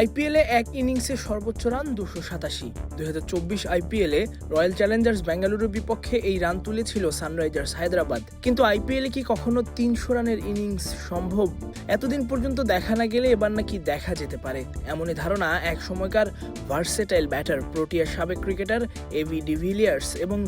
আইপিএলে এক ইনিংসে সর্বোচ্চ রান দুশো সাতাশি। দুই হাজার চব্বিশ আইপিএলে রয়্যাল চ্যালেঞ্জার্স বেঙ্গালুরুর বিপক্ষে এই রান তুলেছিল সানরাইজার্স হায়দ্রাবাদ। কিন্তু আইপিএলে কি কখনো তিনশো রানের ইনিংস সম্ভব? এতদিন পর্যন্ত দেখা না গেলে এবার নাকি দেখা যেতে পারে। এমনই ধারণা এক সময়কার ভার্সেটাইল ব্যাটার প্রোটিয়ার সাবেক ক্রিকেটার এভি ডিভিলিয়ার্স এবং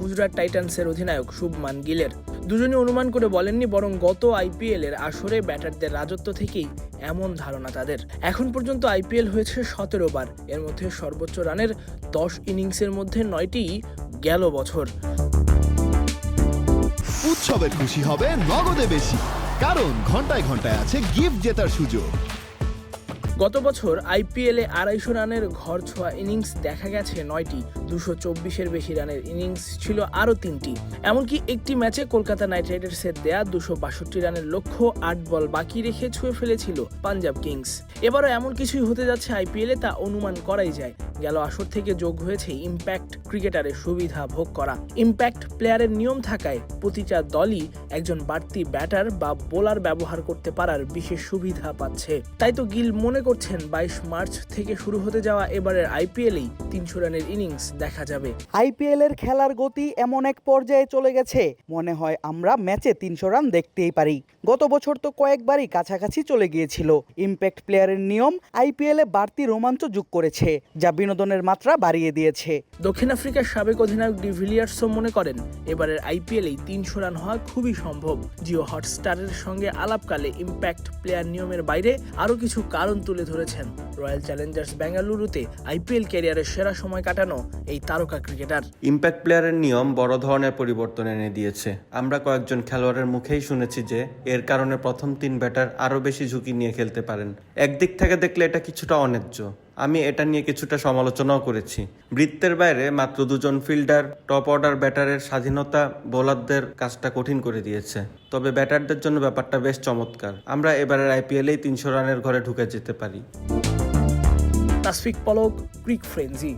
গুজরাট টাইটান্সের অধিনায়ক শুভমান গিলের। দুজনই অনুমান করে বলেননি বরং গত আইপিএল এর আসরে ব্যাটারদের রাজত্ব থেকেই এমন ধারণা তাদের। এখন পর্যন্ত আইপিএল হয়েছে সতেরো বার এর মধ্যে সর্বোচ্চ রানের দশ ইনিংসের মধ্যে নয়টি গেল বছর। উৎসবের খুশি হবে নগদে বেশি কারণ ঘন্টায় ঘন্টায় আছে গিফট জেতার সুযোগ। গত বছর আইপিএলে আড়াইশো রানের ঘর ছোঁয়া ইনিংস দেখা গেছে নয়টি দুশো চব্বিশের বেশি রানের ইনিংস ছিল আরও তিনটি। এমনকি একটি ম্যাচে কলকাতা নাইট রাইডার্সের দেয়া দুশো বাষট্টি রানের লক্ষ্য আট বল বাকি রেখে ছুঁয়ে ফেলেছিল পাঞ্জাব কিংস। এবারও এমন কিছুই হতে যাচ্ছে আইপিএলে তা অনুমান করাই যায়। গেল আসর থেকে যোগ হয়েছে ইম্প্যাক্ট ক্রিকেটারের সুবিধা ভোগ করা। ইম্প্যাক্ট প্লেয়ারের নিয়ম থাকায় প্রতিটা দলই একজন বাড়তি ব্যাটার বা বোলার ব্যবহার করতে পারার বিশেষ সুবিধা পাচ্ছে। তাই তো গিল মনে করছেন বাইশ মার্চ থেকে শুরু হতে যাওয়া এবারের আইপিএলেই তিনশো রানের ইনিংস দেখা যাবে। আইপিএল এর খেলার গতি এমন এক পর্যায়ে চলে গেছে। মনে হয় আমরা ম্যাচে তিনশো রান দেখতেই পারি। গত বছর তো কয়েকবারই কাছাকাছি চলে গিয়েছিল। ইম্প্যাক্ট প্লেয়ারের নিয়ম আইপিএল এ বাড়তি রোমাঞ্চ যোগ করেছে যা বিনোদনের মাত্রা বাড়িয়ে দিয়েছে। দক্ষিণ আফ্রিকার সাবেক অধিনায়ক ডিভিলিয়ার্সও মনে করেন এবারের আইপিএলেই তিনশো রান হওয়া খুবই সম্ভব। জিও হটস্টারের সঙ্গে আলাপকালে ইম্প্যাক্ট প্লেয়ার নিয়মের বাইরে আরও কিছু কারণ তুলে ধরেছেন। রয়্যাল চ্যালেঞ্জার্স বেঙ্গালুরুতে আইপিএল ক্যারিয়ারের সেরা সময় কাটানো এই তারকা ক্রিকেটার। ইম্প্যাক্ট প্লেয়ারের নিয়ম বড় ধরনের পরিবর্তন এনে দিয়েছে। আমরা কয়েকজন খেলোয়াড়ের মুখেই শুনেছি যে এর কারণে প্রথম তিন ব্যাটার আরও বেশি ঝুঁকি নিয়ে খেলতে পারেন। একদিক থেকে দেখলে এটা কিছুটা অন্যায্য। আমি এটা নিয়ে কিছুটা সমালোচনাও করেছি। বৃত্তের বাইরে মাত্র দুজন ফিল্ডার টপ অর্ডার ব্যাটারের স্বাধীনতা বোলারদের কাজটা কঠিন করে দিয়েছে। তবে ব্যাটারদের জন্য ব্যাপারটা বেশ চমৎকার। আমরা এবারের আইপিএলেই তিনশো রানের ঘরে ঢুকে যেতে পারি। তাসফিক পলক ক্রিক ফ্রেন্জি।